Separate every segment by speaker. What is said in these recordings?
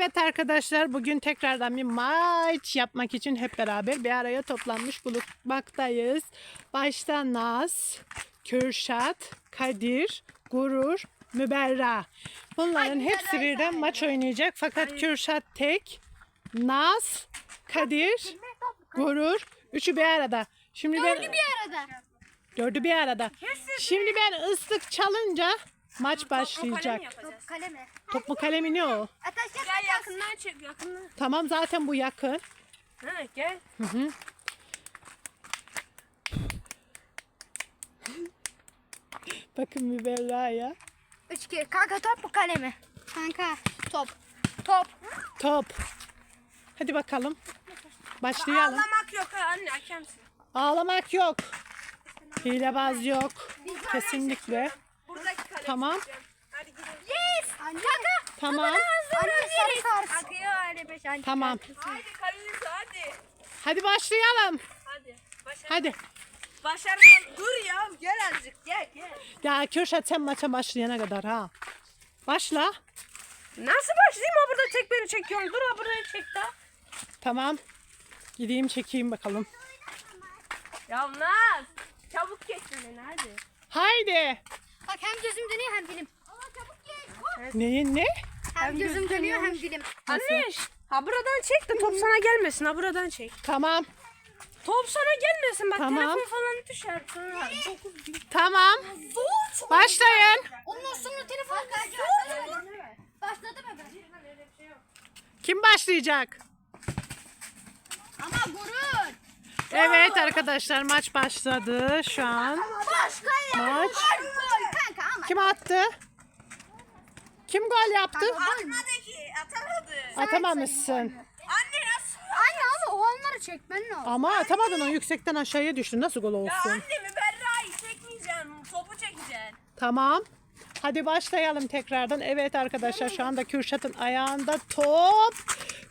Speaker 1: Evet arkadaşlar bugün tekrardan bir maç yapmak için hep beraber bir araya toplanmış bulunmaktayız. Başta Naz, Kürşat, Kadir, Gurur, Müberra. Bunların hepsi birden maç oynayacak fakat Kürşat tek, Naz, Kadir, Gurur, üçü bir arada. Şimdi ben
Speaker 2: Bir arada.
Speaker 1: dördü bir arada. Şimdi ben ıslık çalınca maç başlayacak.
Speaker 2: Top kalemi.
Speaker 1: Top mu kalemi ne o?
Speaker 2: Ateş
Speaker 3: Gel yakından çek yakından.
Speaker 1: Tamam zaten bu yakın.
Speaker 3: Ha gel.
Speaker 1: Hı hı. Bakın Müberra'ya.
Speaker 2: Üç kere. Kanka top mu kalemi? Kanka top. Top.
Speaker 1: Top. Hadi bakalım. Başlayalım.
Speaker 3: Ağlamak yok ha anne hakemsin.
Speaker 1: Ağlamak yok. Hilebaz yok. Kesinlikle. Tamam.
Speaker 3: Hadi gidelim.
Speaker 2: Yes. Kanka.
Speaker 1: Tamam.
Speaker 2: Anne sarı kart. Akıyor öyle beş anne.
Speaker 1: Tamam.
Speaker 3: Hadi kalenize hadi.
Speaker 1: Hadi başlayalım.
Speaker 3: Hadi. Başar.
Speaker 1: Hadi.
Speaker 3: Başarılı. Dur ya gel azıcık gel gel.
Speaker 1: Ya Kürşat sen maça başlayana kadar ha. Başla.
Speaker 3: Nasıl başlayayım ha burada tek beni çekiyorsun. Dur ha buraya çek daha.
Speaker 1: Tamam. Gideyim çekeyim bakalım.
Speaker 3: Ya Naz. Çabuk geç beni hadi.
Speaker 1: Haydi.
Speaker 2: Bak hem gözüm dönüyor hem dilim. Allah çabuk geç.
Speaker 1: Neyin ne?
Speaker 2: Hem gözüm dönüyor hem dilim.
Speaker 3: Anne. Ha buradan çek de top sana gelmesin ha buradan çek.
Speaker 1: Tamam.
Speaker 3: Top sana gelmesin bak
Speaker 1: Tamam.
Speaker 3: telefon falan düşer sonra.
Speaker 1: Tamam. Başlayın.
Speaker 2: Ondan sonra telefon Başladı mı ben?
Speaker 1: Kim başlayacak?
Speaker 2: Ama gurur.
Speaker 1: Evet arkadaşlar maç başladı şu an.
Speaker 2: Başka ya.
Speaker 1: Maç.
Speaker 2: Kanka ama.
Speaker 1: Kim attı? Kim gol yaptı?
Speaker 3: Atmadı ki atamadı.
Speaker 1: Atamamışsın.
Speaker 3: Anne nasıl?
Speaker 2: Anne ama o onları çekmen lazım.
Speaker 1: Ama atamadın o yüksekten aşağıya düştü. Nasıl gol
Speaker 3: Ya
Speaker 1: olsun?
Speaker 3: anne Müberra'yı çekmeyeceksin. Topu çekeceksin.
Speaker 1: Tamam. Hadi başlayalım tekrardan. Evet arkadaşlar şu anda Kürşat'ın ayağında top.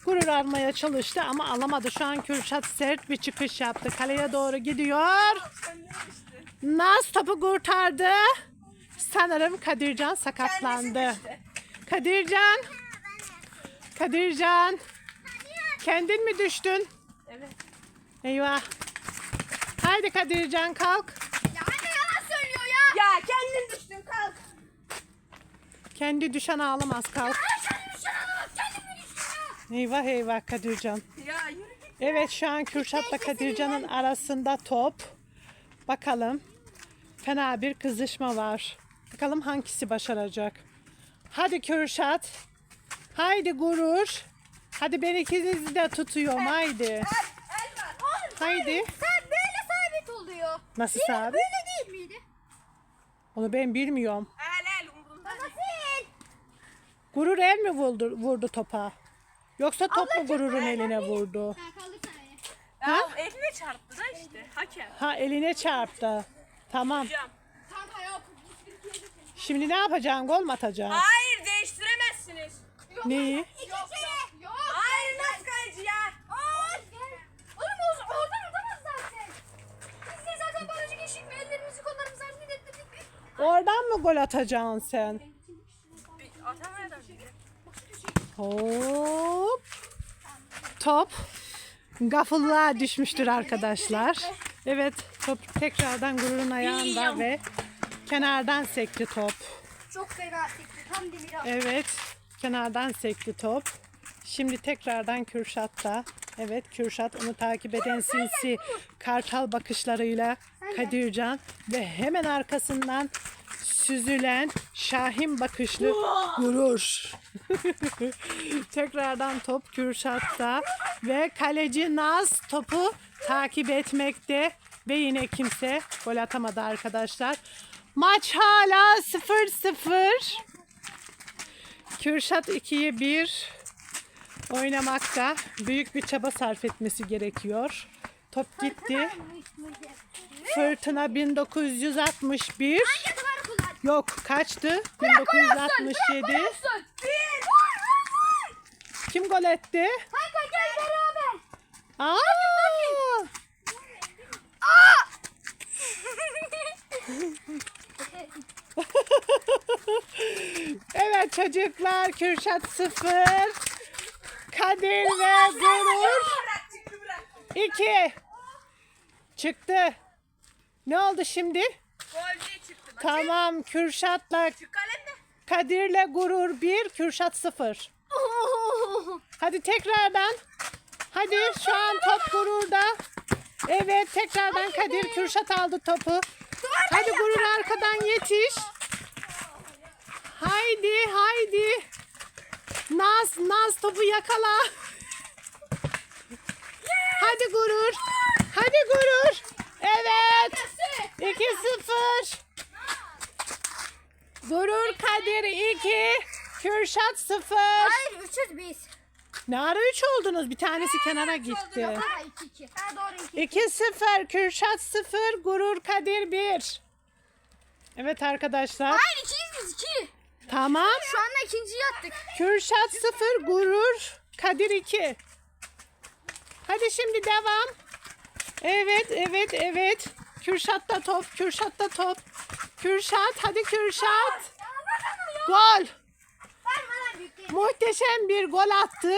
Speaker 1: Gurur almaya çalıştı ama alamadı. Şu an Kürşat sert bir çıkış yaptı. Kaleye doğru gidiyor. Naz topu kurtardı. Sanırım Kadircan sakatlandı. Kadircan. Kadircan. Kendin mi düştün?
Speaker 3: Evet.
Speaker 1: Eyvah. Haydi Kadircan kalk.
Speaker 2: Ya anne yalan söylüyor ya.
Speaker 3: Ya kendin düştün kalk.
Speaker 1: Kendi düşen ağlamaz kalk.
Speaker 2: Anlamam. Kendim mi düşün ya?
Speaker 1: Eyvah eyvah Kadircan.
Speaker 3: Ya yürü git.
Speaker 1: Evet şu an Kürşat'la Kadircan'ın arasında top. Bakalım. Fena bir kızışma var. Bakalım hangisi başaracak. Hadi Kürşat. Haydi gurur. Hadi ben ikinizi de tutuyorum haydi. Haydi.
Speaker 2: Sen böyle sabit oluyor.
Speaker 1: Nasıl
Speaker 2: Değil mi?
Speaker 1: sabit?
Speaker 2: Böyle değil miydi?
Speaker 1: Onu ben bilmiyorum.
Speaker 3: El el umurumda değil.
Speaker 2: Nasıl?
Speaker 1: Gurur el mi vurdu, vurdu topa? Yoksa top mu gururun eline vurdu?
Speaker 2: Ha.
Speaker 3: Ya eline çarptı da işte. Hakem.
Speaker 1: Ha eline çarptı. Tamam.
Speaker 3: Hocam.
Speaker 2: Yok.
Speaker 1: Şimdi ne yapacaksın? Gol mü atacaksın?
Speaker 3: Hayır değiştiremezsiniz.
Speaker 1: Neyi?
Speaker 2: İki kere. Yok.
Speaker 3: Hayır nasıl kaleci ya?
Speaker 2: Aa, Oğlum o, oradan atamaz zaten. Biz de zaten barajı geçtik mi? Ellerimizi kollarımızı hareket ettirdik mi?
Speaker 1: Oradan mı gol atacaksın sen?
Speaker 3: Atamaya da bilir.
Speaker 1: Hop. Top. Gafıllığa düşmüştür arkadaşlar. Evet top tekrardan gururun ayağında ve kenardan sekti top.
Speaker 2: Çok fena sekti. Tam demir aldı.
Speaker 1: Evet kenardan sekti top. Şimdi tekrardan Kürşat'ta. Evet Kürşat onu takip eden sinsi kartal bakışlarıyla Kadircan ve hemen arkasından süzülen Şahin bakışlı gurur. Tekrardan top Kürşat'ta ve kaleci Naz topu takip etmekte ve yine kimse gol atamadı arkadaşlar. Maç hala 0-0. Kürşat 2'ye 1 oynamakta. Büyük bir çaba sarf etmesi gerekiyor. Top gitti. Fırtına 1961. Yok kaçtı? 1967. Kim gol etti?
Speaker 2: Kanka gel beraber.
Speaker 1: Aa! Evet çocuklar Kürşat 0. Kadir ve Gurur.
Speaker 3: Bırak çıktı bırak.
Speaker 1: 2. Çıktı. Ne oldu şimdi? Tamam Kürşat'la. Kadir'le Gurur 1, Kürşat 0. Hadi tekrardan. Hadi şu an top Gurur'da. Evet tekrardan Kadir Kürşat aldı topu. Hadi Gurur arkadan yetiş. Haydi haydi. Naz Naz topu yakala. Hadi Gurur. Hadi Gurur. Evet. 2-0. Gurur Kadir 2. Kürşat 0.
Speaker 2: Hayır üçüz biz.
Speaker 1: Ne ara 3 oldunuz? Bir tanesi kenara gitti.
Speaker 2: Ha iki iki. Ha doğru iki.
Speaker 1: 2-0. Kürşat 0. Gurur Kadir 1. Evet arkadaşlar.
Speaker 2: Hayır ikiyiz biz iki.
Speaker 1: Tamam.
Speaker 2: Şu anda ikinciyi attık.
Speaker 1: Kürşat 0. Gurur Kadir 2. Hadi şimdi devam. Evet, evet, evet. Kürşat da top, Kürşat da top. Kürşat, hadi Kürşat. Gol. Muhteşem bir gol attı.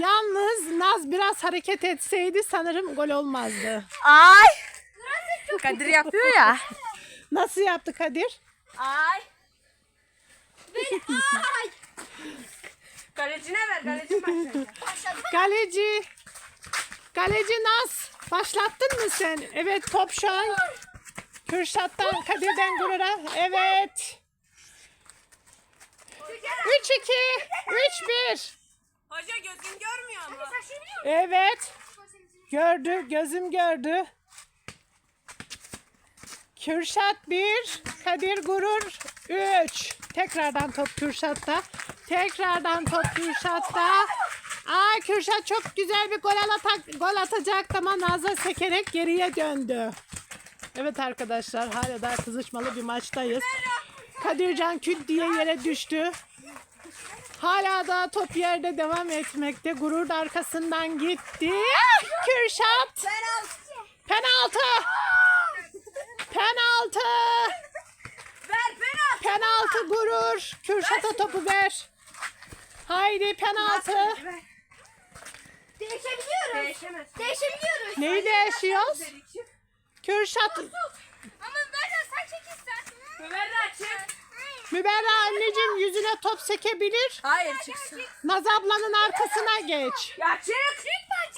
Speaker 1: Yalnız Naz biraz hareket etseydi sanırım gol olmazdı.
Speaker 3: Ay. Kadir yapıyor ya.
Speaker 1: Nasıl yaptı Kadir?
Speaker 3: Ay. Kalecine ver. Kalecin başlayacak.
Speaker 1: Kaleci. Kaleci Naz. Başlattın mı sen? Evet top şu an. Kürşat'tan Kadir'den Gurur'a. Evet. 3-2. 3-1.
Speaker 3: Hoca gözün görmüyor mu?
Speaker 1: Evet. Gördü. Gözüm gördü. Kürşat 1. Kadir Gurur 3. Tekrardan top Kürşat'ta. Tekrardan top Kürşat'ta. Aa Kürşat çok güzel bir gol, ata- gol atacak ama Naz'a sekerek geriye döndü. Evet arkadaşlar hala daha kızışmalı bir maçtayız. Kadircan küt diye yere düştü. Hala da top yerde devam etmekte. Gurur da arkasından gitti. Kürşat. Penaltı. Penaltı.
Speaker 3: Ver penaltı.
Speaker 1: Gurur. Kürşat'a topu ver. Haydi penaltı.
Speaker 2: Değişebiliyoruz.
Speaker 3: Değişemez.
Speaker 2: Değişebiliyoruz.
Speaker 1: Neyi değişiyoruz? Kürşat.
Speaker 2: Ama ben sen çekilsen.
Speaker 3: Müberra çık.
Speaker 1: Müberra anneciğim yüzüne top sekebilir.
Speaker 3: Hayır çıksın.
Speaker 1: Naz ablanın arkasına geç.
Speaker 3: Ya çık.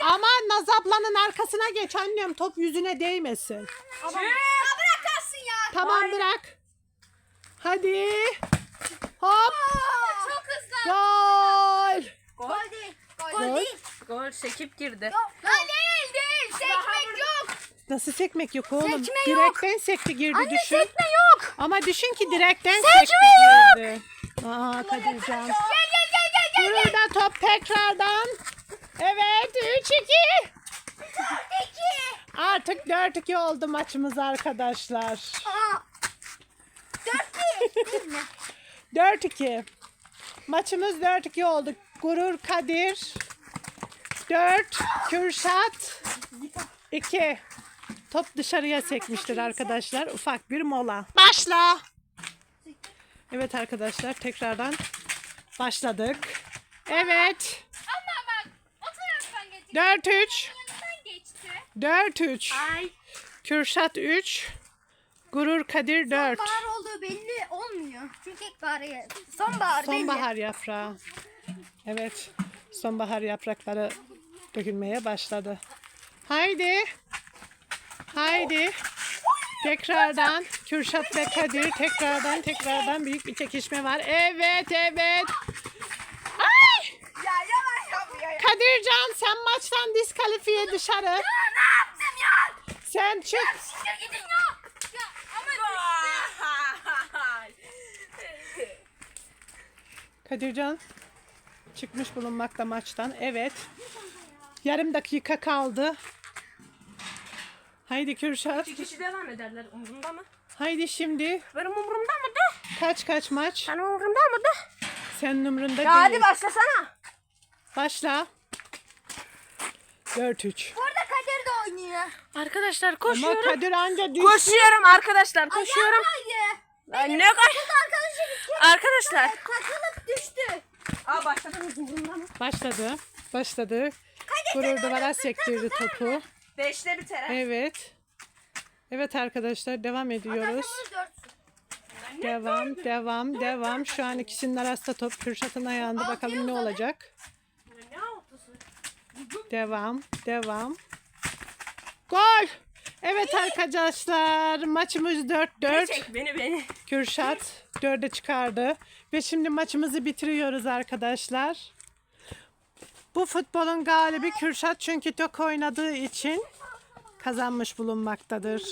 Speaker 1: Ama Naz ablanın arkasına geç annem top yüzüne değmesin.
Speaker 3: Çık.
Speaker 2: bırakarsın ya.
Speaker 1: Tamam bırak. Hadi. Hop.
Speaker 2: Çok hızlı.
Speaker 1: Gol.
Speaker 2: Gol değil. Gol,
Speaker 1: Gol.
Speaker 2: değil.
Speaker 3: Gol sekip girdi.
Speaker 2: Ha değil değil. Sekmek yok.
Speaker 1: Nasıl sekmek yok oğlum?
Speaker 2: Sekme yok.
Speaker 1: Direkten sekti girdi
Speaker 2: Anne
Speaker 1: düşün.
Speaker 2: sekme yok.
Speaker 1: Ama düşün ki direkten
Speaker 2: Sekme
Speaker 1: sekti
Speaker 2: yok.
Speaker 1: girdi. Aa Kadircan.
Speaker 2: Gel gel gel gel gel.
Speaker 1: Burada top tekrardan. Evet 3-2.
Speaker 2: İki.
Speaker 1: Artık 4-2 oldu maçımız arkadaşlar.
Speaker 2: Aa. Dört bir. Değil mi?
Speaker 1: 4-2. Maçımız 4-2 oldu. Gurur Kadir 4, Kürşat 2. Top dışarıya sekmiştir arkadaşlar. Ufak bir mola. Başla. Evet arkadaşlar tekrardan başladık. Evet.
Speaker 2: Ama bak o taraftan geçti.
Speaker 1: 4-3.
Speaker 2: Yanından geçti.
Speaker 1: 4-3.
Speaker 2: Ay.
Speaker 1: Kürşat 3. Gurur Kadir 4.
Speaker 2: Sonbahar olduğu belli olmuyor. Çünkü ilkbaharı. Sonbahar belli.
Speaker 1: Sonbahar yaprağı. Evet. Sonbahar yaprakları dökülmeye başladı. Haydi. Haydi. Tekrardan Kürşat ve Kadir tekrardan tekrardan büyük bir çekişme var. Evet evet. Ay!
Speaker 3: Ya yavaş yap ya.
Speaker 1: Kadircan sen maçtan diskalifiye dışarı.
Speaker 2: Ne yaptım ya?
Speaker 1: Sen çık.
Speaker 2: Siktir gidin ya. Ya ama
Speaker 3: Vay.
Speaker 1: Kadircan çıkmış bulunmakta maçtan. Evet. Yarım dakika kaldı. Haydi Kürşat.
Speaker 3: İki kişi devam ederler. Umurumda mı?
Speaker 1: Haydi şimdi.
Speaker 3: Benim umurumda mı de?
Speaker 1: Kaç kaç maç?
Speaker 3: Sen umurumda mı de?
Speaker 1: Sen numrunda
Speaker 3: Ya hadi
Speaker 1: değil.
Speaker 3: başlasana.
Speaker 1: Başla. 4-3.
Speaker 2: Burada Kadir de oynuyor.
Speaker 3: Arkadaşlar
Speaker 1: Ama
Speaker 3: koşuyorum.
Speaker 1: Kadir anca düştü.
Speaker 3: Koşuyorum arkadaşlar koşuyorum.
Speaker 2: Hayır.
Speaker 3: Ay, ne?
Speaker 2: Arkadaşım
Speaker 3: Arkadaşlar.
Speaker 2: takılıp düştü.
Speaker 3: Aa başladınız umurumda mı?
Speaker 1: Başladı. başladı. Gurur duvara sektirdi topu.
Speaker 3: Beşte biter. ha.
Speaker 1: Evet. Evet arkadaşlar devam ediyoruz.
Speaker 2: Dört.
Speaker 1: Devam, devam, devam. Şu an ikisinin arasında top Kürşat'ın ayağında. Bakalım ne olacak.
Speaker 3: Ne altısı?
Speaker 1: Devam, devam. Gol! Evet arkadaşlar maçımız 4-4.
Speaker 3: Beni çek beni beni.
Speaker 1: Kürşat 4'e çıkardı. Ve şimdi maçımızı bitiriyoruz arkadaşlar. Bu futbolun galibi Kürşat çünkü tok oynadığı için kazanmış bulunmaktadır.